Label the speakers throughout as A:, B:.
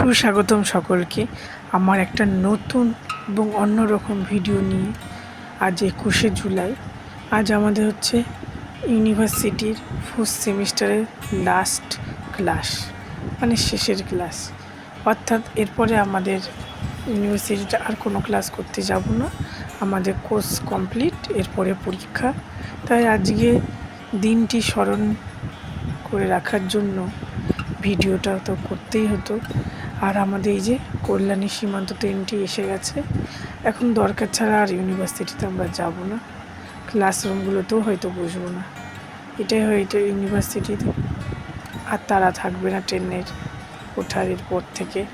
A: সুস্বাগতম সকলকে আমার একটা নতুন এবং অন্যরকম ভিডিও নিয়ে। আজ একুশে জুলাই। আজ আমাদের হচ্ছে ইউনিভার্সিটির ফোর্থ সেমিস্টারের লাস্ট ক্লাস মানে শেষের ক্লাস অর্থাৎ এরপরে আমাদের ইউনিভার্সিটিতে আর কোনো ক্লাস করতে যাব না। আমাদের কোর্স কমপ্লিট এরপরে পরীক্ষা। তাই আজকে দিনটি স্মরণ করে রাখার জন্য ভিডিওটা তো করতেই হতো। আর আমাদের এই যে কল্যাণী সীমান্ত ট্রেনটি এসে গেছে। এখন দরকার ছাড়া আর ইউনিভার্সিটিতে আমরা যাব না। ক্লাসরুমগুলোতেও হয়তো বসবো না। এটাই হয়তো ইউনিভার্সিটিতে। আর তারা থাকবে না ট্রেনের ওঠার পর থেকে।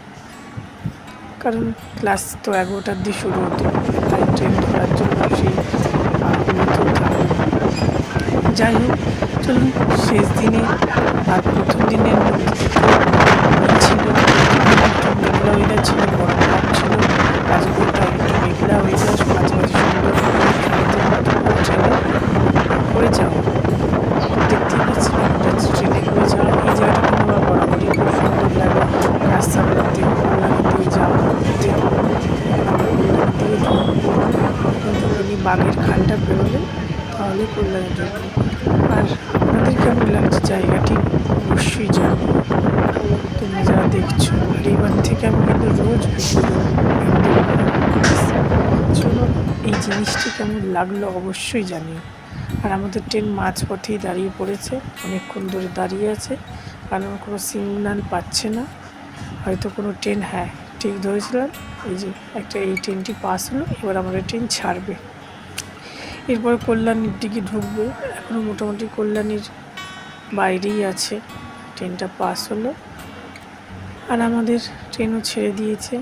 A: কারণ ক্লাস তো এগারোটার দিয়ে শুরু হতো, তাই ট্রেন ধরার জন্য সেই। যাই হোক, চলুন শেষ দিনে আর প্রথম দিনের ছিল। একটু মেঘলা ওয়েদার ছিল গরম ভাব ছিল রাজপুরটা একটু মেঘলা ওয়েদার মাঝে মাঝে সুন্দর ট্রেনে করে যাওয়া দেখতেই পাচ্ছিলাম এটা ট্রেনে করে যাওয়া এই জায়গাটা কিন্তু আমার বরাবরই খুব সুন্দর লাগে রাস্তাগুলোতে কল্যাণী দিয়ে যাওয়া ঘুরতে আমরা কল্যাণী দিয়ে ঢুকবো কিন্তু উনি বাঘের খালটা বেরোলে তাহলে কল্যাণী ঢুকবো আর আপনাদের কেমন লাগছে জায়গাটি অবশ্যই জানো তোমরা যারা দেখছ আর এবার থেকে আমি কিন্তু রোজ ভিডিও দেবো একদম চলো এই জিনিসটি কেমন লাগল অবশ্যই জানিও। আর আমাদের ট্রেন মাঝপথেই দাঁড়িয়ে পড়েছে, অনেকক্ষণ ধরে দাঁড়িয়ে আছে। কারণ কোনো সিগনাল পাচ্ছে না। হয়তো কোনো ট্রেন হ্যাঁ ঠিক ধরেছিলাম, এই যে একটা এই ট্রেনটি পাস হলো, এবার আমাদের ট্রেন ছাড়বে। এরপরে কল্যাণীর দিকে ঢুকবে। এখনও মোটামুটি কল্যাণীর বাইরেই আছে, ট্রেনটা পাস হলো। আর আমাদের ট্রেনও ছেড়ে দিয়েছে।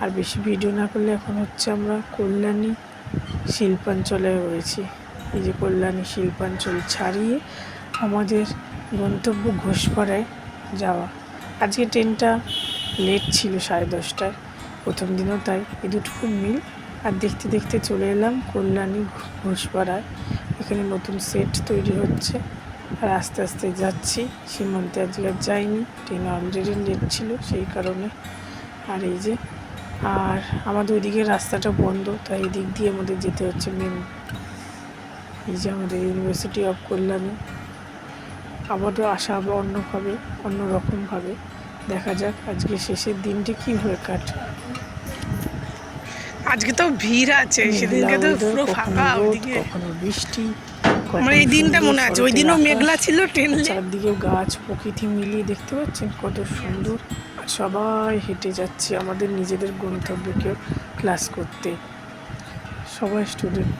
A: আর বেশি ভিডিও না করলে এখন হচ্ছে আমরা কল্যাণী শিল্পাঞ্চলে রয়েছি। এই যে কল্যাণী শিল্পাঞ্চল ছাড়িয়ে আমাদের গন্তব্য ঘোষপাড়ায় যাওয়া। আজকে ট্রেনটা লেট ছিল সাড়ে দশটায়। প্রথম দিনও তাই। এই দুটুকু মিল। আর দেখতে দেখতে চলে এলাম কল্যাণী ঘোষপাড়ায়। এখানে নতুন সেট তৈরি হচ্ছে। আর আস্তে আস্তে যাচ্ছি। সীমান্তে আজকে যাইনি। ট্রেন অলরেডি লেট ছিল সেই কারণে। আর এই যে আর আমাদের ওইদিকে রাস্তাটা বন্ধ তাই এদিক দিয়ে আমাদের যেতে হচ্ছে মেন এই যে আমাদের ইউনিভার্সিটি অফ কল্যাণী আবারও আসা হবে অন্যভাবে অন্যরকমভাবে। দেখা যাক আজকে শেষের দিনটি কীভাবে কাটে।
B: আজকে তো ভিড় আছে সেদিনকে তো পুরো ফাঁকা
A: কখনো
B: ওদিকে।
A: কখনো বৃষ্টি
B: আমার এই দিনটা মনে আছে ওই দিনও মেঘলা ছিল ট্রেন
A: চারদিকে গাছ প্রকৃতি মিলিয়ে দেখতে পাচ্ছেন কত সুন্দর। সবাই হেঁটে যাচ্ছে আমাদের নিজেদের গন্তব্যকেও ক্লাস করতে। সবাই স্টুডেন্ট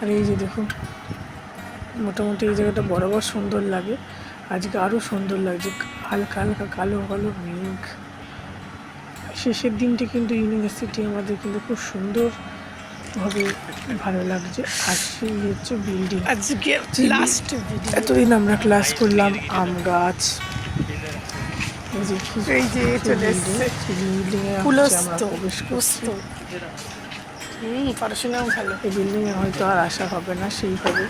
A: আর এই যে দেখুন মোটামুটি এই জায়গাটা বরাবর সুন্দর লাগে। আজকে আরও সুন্দর লাগছে হালকা হালকা কালো কালো মেঘ। শেষের দিনটি কিন্তু ইউনিভার্সিটি আমাদের কিন্তু খুব সুন্দর সুন্দরভাবে ভালো লাগছে। আর সেই হচ্ছে বিল্ডিং
B: আজকে লাস্ট
A: এতদিন আমরা ক্লাস করলাম আম গাছ। যে
B: এই যে চলে এসছে।
A: আমরা প্রবেশ
B: হুম পড়াশোনাও ভালো
A: এই বিল্ডিং এ হয়তো আর আসা হবে না সেইভাবে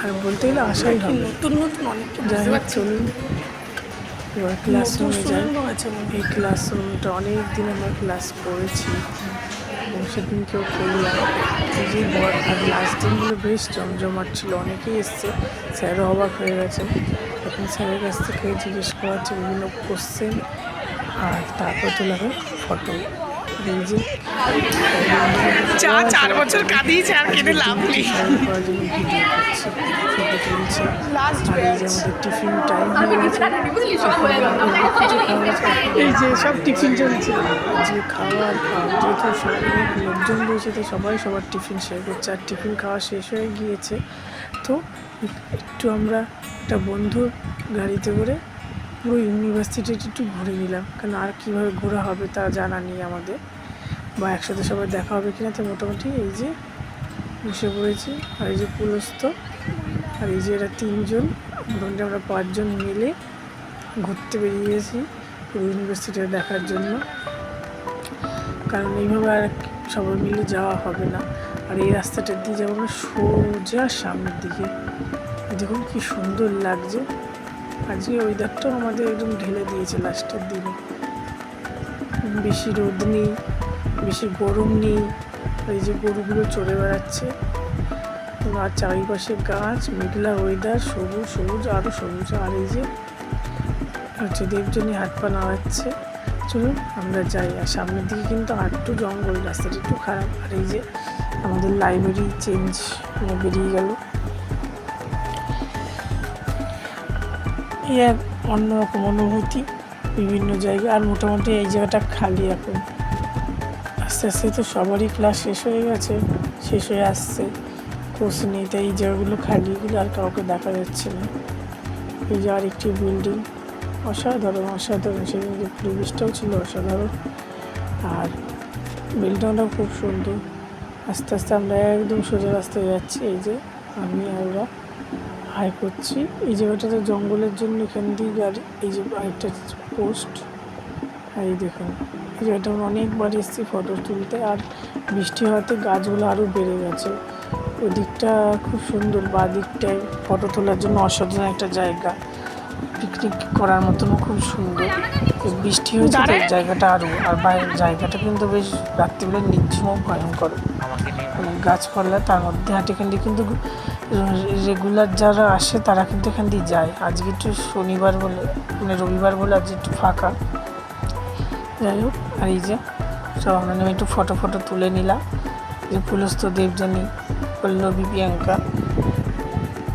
A: আর বলতে গেলে আসাই হবে
B: নতুন নতুন অনেক
A: যাই হোক চলুন এবার ক্লাসরুমে যাই এই ক্লাসরুমটা অনেক দিন আমরা ক্লাস করেছি এবং সেদিনকেও করলাম এই আর লাস্ট দিনগুলো বেশ জমজমাট ছিল অনেকেই এসছে স্যারও অবাক হয়ে গেছে স্যারের কাছ থেকে জিজ্ঞেস করা হচ্ছে বিভিন্ন কোশ্চেন আর তারপর তোলা হয় ফটো
B: চা চার বছর কাঁদিয়েছে আর লাভ নেই।
A: টিফিন টাইম এই যে সব টিফিন চলছে। যে খাওয়ার যেহেতু লোকজন রয়েছে তো সবাই সবার টিফিন শেয়ার করছে। আর টিফিন খাওয়া শেষ হয়ে গিয়েছে। তো একটু আমরা একটা বন্ধুর গাড়িতে করে পুরো ইউনিভার্সিটিটা একটু ঘুরে নিলাম। কারণ আর কীভাবে ঘোরা হবে তা জানা নেই আমাদের। বা একসাথে সবাই দেখা হবে কিনা তো মোটামুটি এই যে বসে পড়েছি। আর এই যে পুলস্ত আর এই যে এরা তিনজন, মোটামুটি আমরা পাঁচজন মিলে ঘুরতে বেরিয়েছি পুরো ইউনিভার্সিটিটা দেখার জন্য। কারণ এইভাবে আর সবাই মিলে যাওয়া হবে না। আর এই রাস্তাটা দিয়ে যাব সোজা সামনের দিকে। দেখুন কি সুন্দর লাগছে। আজকে ওয়েদারটাও আমাদের একদম ঢেলে দিয়েছে লাস্টের দিনে। বেশি রোদ নেই, বেশি গরম নেই, এই যে গরুগুলো চড়ে বেড়াচ্ছে। আর চারিপাশে গাছ, মেঘলা ওয়েদার সবুজ সবুজ আরও সবুজ, আর এই যে হচ্ছে দেবজনী হাত পা নাড়াচ্ছে। চলুন আমরা যাই, আর সামনের দিকে কিন্তু আর একটু জঙ্গল, রাস্তাটা একটু খারাপ। আর এই যে আমাদের লাইব্রেরি চেঞ্জ বেরিয়ে গেল। এই এক অন্যরকম অনুভূতি বিভিন্ন জায়গায়। আর মোটামুটি এই জায়গাটা খালি এখন। আস্তে আস্তে তো সবারই ক্লাস শেষ হয়ে গেছে, শেষ হয়ে আসছে। কোর্স নেই, তাই এই জায়গাগুলো খালি, এগুলো আর কাউকে দেখা যাচ্ছে না। এই যে আর একটি বিল্ডিং অসাধারণ অসাধারণ। সেদিন যে পরিবেশটাও ছিল অসাধারণ। আর বিল্ডিংটাও খুব সুন্দর। আস্তে আস্তে আমরা একদম সোজা রাস্তায় যাচ্ছি, এই যে আমি আর ওরা। হাই করছি। এই জায়গাটাতে জঙ্গলের জন্য এখান দিয়ে গাড়ি এই যে আরেকটা পোস্ট। এই দেখুন এই জায়গাটা আমরা অনেকবার এসেছি ফটো তুলতে আর বৃষ্টি হওয়াতে গাছগুলো আরও বেড়ে গেছে। ওই দিকটা খুব সুন্দর বা দিকটায় ফটো তোলার জন্য অসাধারণ একটা জায়গা। পিকনিক করার মতনও খুব সুন্দর। বৃষ্টি হয়েছে তো জায়গাটা আরও আর বাইরের জায়গাটা কিন্তু বেশ রাত্রিবেলা নির্ঝুম ও ভয়ঙ্কর অনেক গাছপালা তার মধ্যে হাঁটিখান্ডি কিন্তু রেগুলার যারা আসে, তারা কিন্তু এখান দিয়ে যায়। আজকে একটু শনিবার বলে মানে রবিবার বলে আজ একটু ফাঁকা। যাই হোক, আর এই যে, সব আমরা নেমে একটু ফটো ফটো তুলে নিলাম। যে পুলস্ত দেবজানী পল্লবী, প্রিয়াঙ্কা।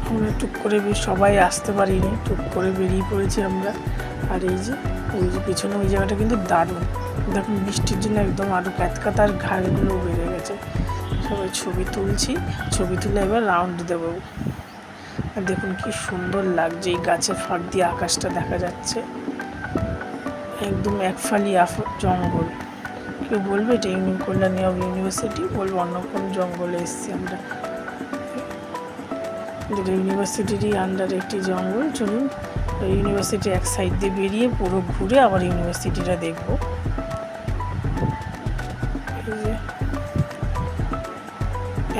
A: আমরা টুক করে সবাই আসতে পারিনি, টুক করে বেরিয়ে পড়েছি আমরা। আর এই যে ওই যে পিছনে ওই জায়গাটা কিন্তু দারুণ। দেখুন, বৃষ্টির জন্য একদম আরও ক্যাতকাতার ঘাড়গুলো বেড়ে গেছে। সবাই ছবি তুলছি। ছবি তুলে এবার রাউন্ড দেবো। আর দেখুন কি সুন্দর লাগছে এই গাছের ফাঁক দিয়ে আকাশটা দেখা যাচ্ছে। একদম একফালি আফ জঙ্গল। কেউ বলবে এটা ইউনি কল্যাণী অফ ইউনিভার্সিটি বলব অন্য কোনো জঙ্গলে এসেছি আমরা। যেটা ইউনিভার্সিটিরই আন্ডার একটি জঙ্গল। চলুন, ওই ইউনিভার্সিটির এক সাইড দিয়ে বেরিয়ে পুরো ঘুরে আবার ইউনিভার্সিটিটা দেখব।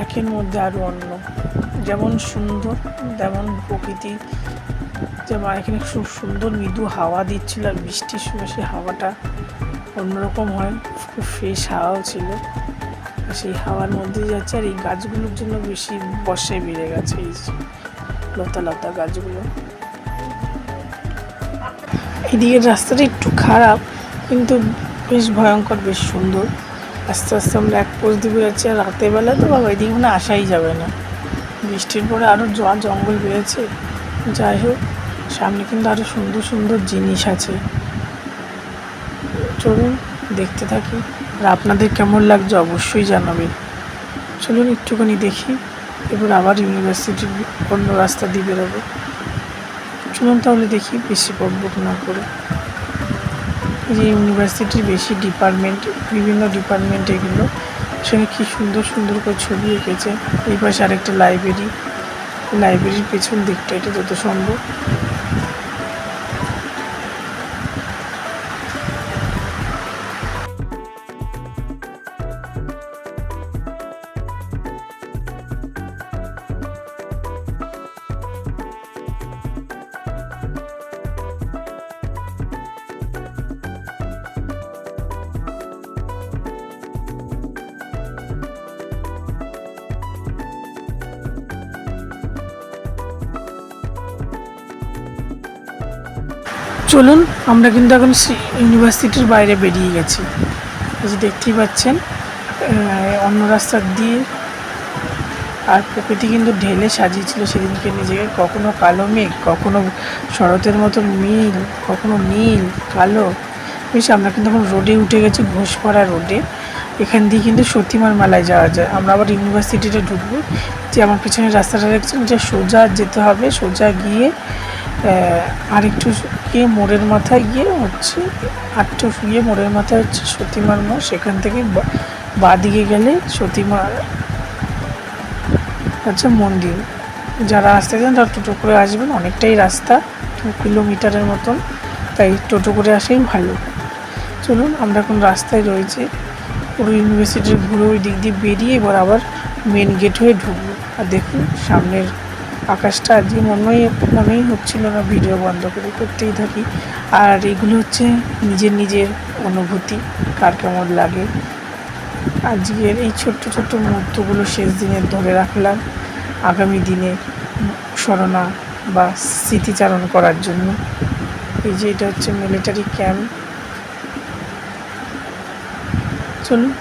A: একের মধ্যে আরও অন্য। যেমন সুন্দর, তেমন প্রকৃতি। যেমন এখানে খুব সুন্দর মৃদু হাওয়া দিচ্ছিল আর বৃষ্টির সময় সেই হাওয়াটা অন্যরকম হয়, খুব ফ্রেশ হাওয়াও ছিল। সেই হাওয়ার মধ্যে যাচ্ছে আর এই গাছগুলোর জন্য বেশি বর্ষায় বেড়ে গেছে এই লতা লতা গাছগুলো। এদিকের রাস্তাটা একটু খারাপ, কিন্তু বেশ ভয়ঙ্কর, বেশ সুন্দর। আস্তে আস্তে আমরা এক পোজ দিয়ে যাচ্ছি আর রাতেরবেলা তো বাবা, এদিকে মনে আসাই যাবে না। বৃষ্টির পরে আরও জল জঙ্গল বেড়েছে। যাই হোক, সামনে কিন্তু আরও সুন্দর সুন্দর জিনিস আছে। চলুন দেখতে থাকি আর আপনাদের কেমন লাগছে অবশ্যই জানাবেন। চলুন একটুখানি দেখি, এবার আবার ইউনিভার্সিটির অন্য রাস্তা দিয়ে বেরোবো। চলুন তাহলে দেখি বেশি বকবক না করে। যে ইউনিভার্সিটির বেশি ডিপার্টমেন্ট বিভিন্ন ডিপার্টমেন্ট এগুলো। সেখানে কি সুন্দর সুন্দর করে ছবি এঁকেছে। এই পাশে আরেকটা লাইব্রেরি লাইব্রেরির পেছন দিকটা, এটা যত সম্ভব। চলুন, আমরা কিন্তু এখন ইউনিভার্সিটির বাইরে বেরিয়ে গেছি। যে দেখতেই পাচ্ছেন অন্য রাস্তা দিয়ে। আর প্রকৃতি কিন্তু ঢেলে সাজিয়েছিল সেদিনকে নিজেকে। কখনো কালো মেঘ, কখনো শরতের মতো নীল, কখনো নীল, কালো। বেশ, আমরা কিন্তু এখন রোডে উঠে গেছি, ঘোষপাড়া রোডে। এখান দিয়ে কিন্তু সতীমার মেলায় যাওয়া যায়। আমরা আবার ইউনিভার্সিটিতে ঢুকবো। যে আমার পিছনে রাস্তাটা দেখছেন যে সোজা যেতে হবে। সোজা গিয়ে আরেকটু গিয়ে মোড়ের মাথায় গিয়ে হচ্ছে আরেকটু গিয়ে মোড়ের মাথায় হচ্ছে সতীমার মোড়। সেখান থেকে বা- বাঁদিকে গেলে সতীমার হচ্ছে মন্দির। যারা আসতে চান তারা টোটো করে আসবেন। অনেকটাই রাস্তা, দু কিলোমিটারের মতন। তাই টোটো করে আসাই ভালো। চলুন, আমরা এখন রাস্তায় রয়েছে। পুরো ইউনিভার্সিটির ঘুরে ওই দিক দিয়ে বেরিয়ে এবার আবার মেন গেট হয়ে ঢুকবো। আর দেখুন, সামনের আকাশটা আজকে মনেই মনেই হচ্ছিল না, ভিডিও বন্ধ করে করতেই থাকি। আর এগুলো হচ্ছে নিজের নিজের অনুভূতি, কার কেমন লাগে। আজকের এই ছোট্ট ছোট্ট মুহূর্তগুলো শেষ দিনের ধরে রাখলাম। আগামী দিনে স্মরণা বা স্মৃতিচারণ করার জন্য। এই যে এটা হচ্ছে মিলিটারি ক্যাম্প চলুন,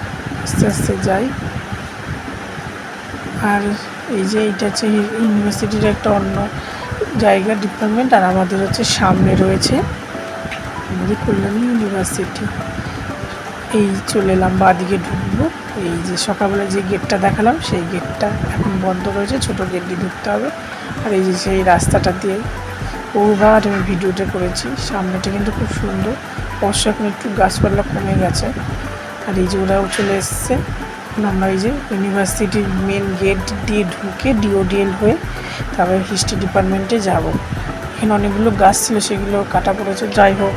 A: আস্তে আস্তে যাই। আর এই যে এটা হচ্ছে ইউনিভার্সিটির একটা অন্য জায়গা ডিপার্টমেন্ট আর আমাদের হচ্ছে সামনে রয়েছে আমাদের কল্যাণী ইউনিভার্সিটি। এই চলে এলাম বাদিকে ঢুকবো। এই যে সকালবেলা যে গেটটা দেখালাম, সেই গেটটা এখন বন্ধ রয়েছে ছোট গেট দিয়ে ঢুকতে হবে। আর এই যে সেই রাস্তাটা দিয়ে বহুবার আমি ভিডিওটা করেছি, সামনেটা কিন্তু খুব সুন্দর। বর্ষা এখন একটু গাছপালা কমে গেছে। আর এই যে ওরাও চলে এসছে। এখন আমরা এই যে ইউনিভার্সিটির মেন গেট দিয়ে ঢুকে ডিওডিএল হয়ে তারপরে হিস্ট্রি ডিপার্টমেন্টে যাব। এখানে অনেকগুলো গাছ ছিল, সেগুলো কাটা পড়েছে। যাই হোক,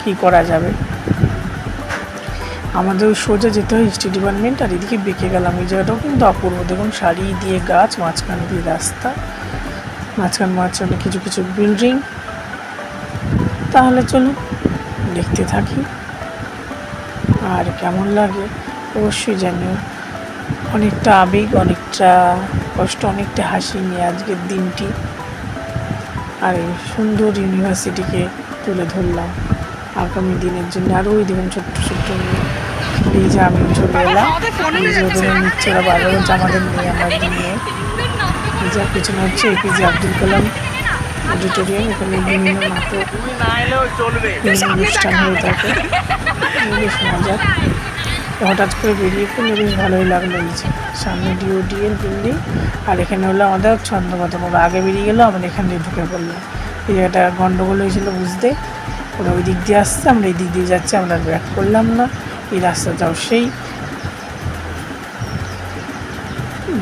A: কী করা যাবে? আমাদের সোজা যেতে হয় হিস্ট্রি ডিপার্টমেন্ট আর এদিকে বেঁকে গেলাম। এই জায়গাটাও কিন্তু অপূর্ব। দেখুন, সারি দিয়ে গাছ, মাঝখান দিয়ে রাস্তা। মাঝখান মাঝখানে কিছু কিছু বিল্ডিং তাহলে চলুন, দেখতে থাকি। আর কেমন লাগে অবশ্যই জানিও। অনেকটা আবেগ, অনেকটা কষ্ট, অনেকটা হাসি নিয়ে আজকের দিনটি আর এই সুন্দর ইউনিভার্সিটিকে তুলে ধরলাম। আগামী দিনের জন্য আরও ওই দেখুন ছোট্ট ছোট্ট যে আমি চলে এলাম। নিচ্ছে আমাদের নিয়ে আমাদের নিয়ে যে পিছনে হচ্ছে এপিজে আব্দুল কালাম অডিটোরিয়াম, এখানে বিভিন্ন নাটক অনুষ্ঠান হয়ে থাকে। বেশ হঠাৎ করে বেরিয়ে পড়লে, বেশ ভালোই লাগল এই যে। সামনে ডিওডিএল বিল্ডিং আর এখানে হলো আমাদের ছন্দমতন ওরা আগে বেরিয়ে গেলো আমরা এখান দিয়ে ঢুকে পড়লাম এই জায়গাটা গন্ডগোল হয়েছিল বুঝতে। ওরা ওই দিক দিয়ে আসছে, আমরা এই দিক দিয়ে যাচ্ছি, আমরা ব্যাক করলাম না। এই রাস্তাটাও সেই।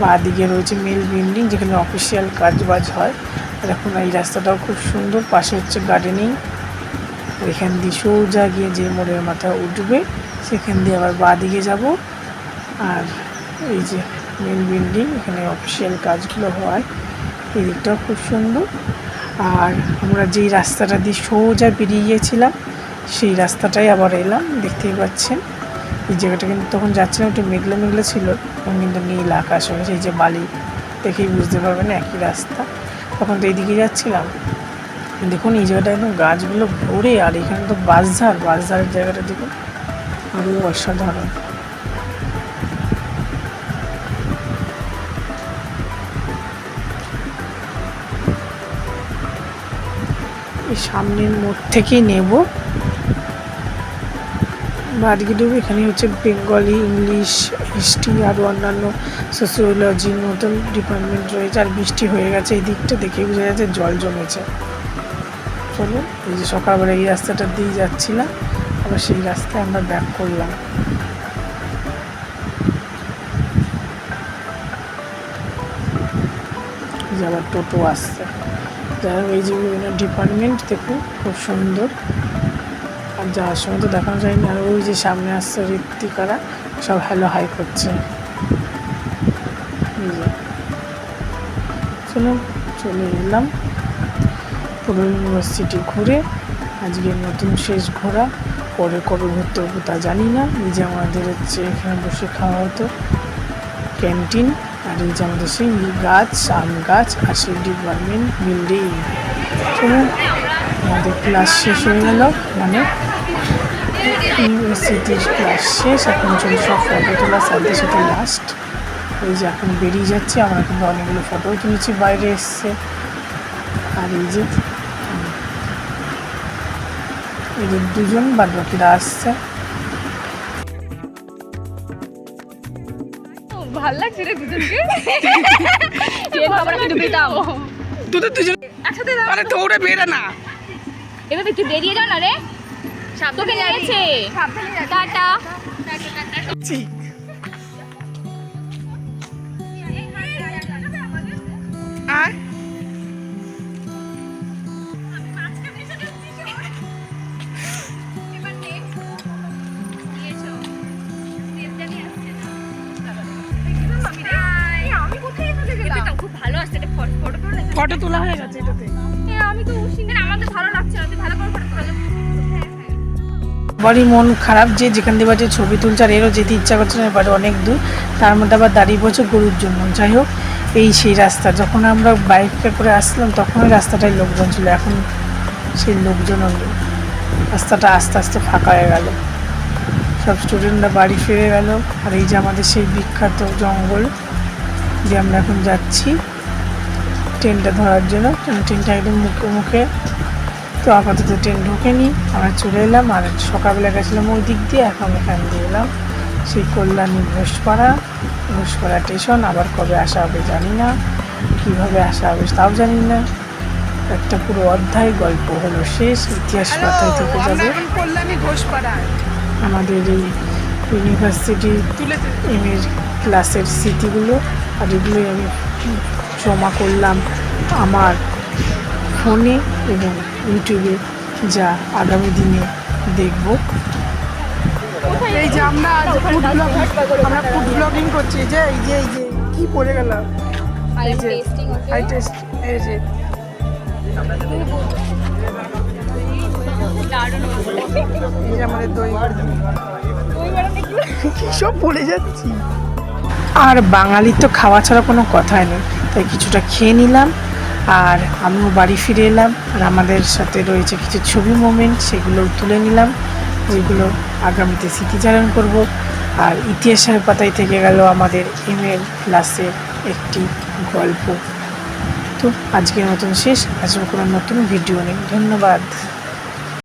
A: বাঁ দিকে রয়েছে মেল বিল্ডিং যেখানে অফিসিয়াল কাজ বাজ হয়। এখন এই রাস্তাটাও খুব সুন্দর, পাশে হচ্ছে গার্ডেনিং এখান দিয়ে সোজা গিয়ে যে মোড়ের মাথা উঠবে, সেখান দিয়ে আবার বাঁ দিকে যাব। আর এই যে মেন বিল্ডিং এখানে অফিসিয়াল কাজগুলো হয়। এই দিকটাও খুব সুন্দর। আর আমরা যেই রাস্তাটা দিয়ে সোজা বেরিয়ে গিয়েছিলাম, সেই রাস্তাটাই আবার এলাম, দেখতেই পাচ্ছেন। এই জায়গাটা কিন্তু তখন যাচ্ছিলাম, একটু মেঘলা মেঘলা ছিল, তখন কিন্তু নীল আকাশ হয়েছে, এই যে বালি, দেখেই বুঝতে পারবেন একই রাস্তা। তখন তো এইদিকে যাচ্ছিলাম। দেখুন, এই জায়গাটা একদম গাছগুলো ভরে, আর এখানে তো বাঁশঝাড়, বাঁশঝাড়ের জায়গাটা দেখুন আরও অসাধারণ। সামনের মোড় থেকেই নেব। বাদগিডুব এখানে হচ্ছে বেঙ্গলি, ইংলিশ হিস্ট্রি আরও অন্যান্য সোসিওলজির মতন ডিপার্টমেন্ট রয়েছে আর বৃষ্টি হয়ে গেছে, এই দিকটা দেখে বোঝা যাচ্ছে জল জমেছে। চলো এই যে সকালবেলা এই রাস্তাটা দিয়ে যাচ্ছিলাম আবার সেই রাস্তায় আমরা ব্যাক করলাম। আবার টোটো আসছে। যাই হোক, এই যে বিভিন্ন ডিপার্টমেন্ট দেখুন, খুব সুন্দর। আর যাওয়ার সময় তো দেখানো যায়নি, আর ওই যে সামনে আসছে ঋত্বিকারা সব হ্যালো হাই করছে। চলো চলে এলাম। পুরো ইউনিভার্সিটি ঘুরে আজকের নতুন শেষ ঘোরা, পরে কবে ঘুরতে হব তা জানি না। এই যে আমাদের হচ্ছে এখানে বসে খাওয়া হতো ক্যান্টিন, আর এই যে আমাদের সেই গাছ, আম গাছ আর সেই ডিপার্টমেন্ট, বিল্ডিং। আমাদের ক্লাস শেষ হয়ে গেল মানে ইউনিভার্সিটির ক্লাস শেষ এখন চলে সব ফটো তোলা সাথে সাথে লাস্ট এই যে এখন বেরিয়ে যাচ্ছে আমরা কিন্তু অনেকগুলো ফটোও তুলেছি বাইরে এসছে। আর এই যে যে দুজন বাদ বাকিরা আসছে
C: ভালো লাগছে রে দুজনকে। আমরা কিন্তু পেতাম।
B: দুটো দুজন
C: একসাথে দাও।
B: আরে দৌড়ে বেরে না।
C: এভাবে একটু বেরিয়ে যাও না রে? তোকে নিয়েছে টাটা।
B: ঠিক। আর?
C: আমি কোথায় এসে গেলাম
A: ফটো তোলা হয়ে গেছে এটাতে।
C: আমি তো আমাদের ভালো লাগছে না। তুই ভালো করে ফটো তোলা।
A: সবারই মন খারাপ যে যেখান দিয়ে বাজে ছবি তুলছে, আর এরও যেতে ইচ্ছা করছে না, এবারে অনেক দূর। তার মধ্যে আবার দাঁড়িয়ে পড়ছে গরুর জন্য। যাই হোক, এই সেই রাস্তা। যখন আমরা বাইকে করে আসলাম, তখন ওই রাস্তাটায় লোকজন ছিল। এখন সেই লোকজনও নেই। রাস্তাটা আস্তে আস্তে ফাঁকা হয়ে গেল। সব স্টুডেন্টরা বাড়ি ফিরে গেল। আর এই যে আমাদের সেই বিখ্যাত জঙ্গল, যে আমরা এখন যাচ্ছি ট্রেনটা ধরার জন্য। ট্রেনটা একদম মুখে মুখে তো আপাতত ট্রেন ঢোকেনি। আমরা চলে এলাম আর সকালবেলা গেছিলাম ওই দিক দিয়ে এখন এখান দিয়ে এলাম। সেই কল্যাণী ঘোষপাড়া ঘোষপাড়া স্টেশন আবার কবে আসা হবে জানি না। কীভাবে আসা হবে তাও জানি না। একটা পুরো অধ্যায় গল্প হলো শেষ ইতিহাস পাতায় থেকে যাবে। আমাদের এই ইউনিভার্সিটি এম এর ক্লাসের স্মৃতিগুলো আর এগুলোই আমি জমা করলাম আমার ফোনে এবং ইউটিউবে যা আগামী দিনে দেখব।
B: এই যে আমরা ফুড ব্লগ আমরা ফুড ব্লগিং করছি। যে এই যে এই যে কি পড়ে গেল?
C: আই
B: এই যে
C: টেস্টিং
B: হাই টেস্ট এই যে। এই যে আমাদের দই। কি সব পড়ে যাচ্ছি?
A: আর বাঙালির তো খাওয়া ছাড়া কোনো কথাই নেই। তাই কিছুটা খেয়ে নিলাম। আর আমিও বাড়ি ফিরে এলাম আর আমাদের সাথে রয়েছে কিছু ছবি মোমেন্ট, সেগুলো তুলে নিলাম। যেগুলো আগামীতে স্মৃতিচারণ করব। আর ইতিহাসের পাতায় থেকে গেল আমাদের এম এর ক্লাসের একটি গল্প। তো আজকের মতন শেষ। আসব কোনো নতুন ভিডিও নেই। ধন্যবাদ।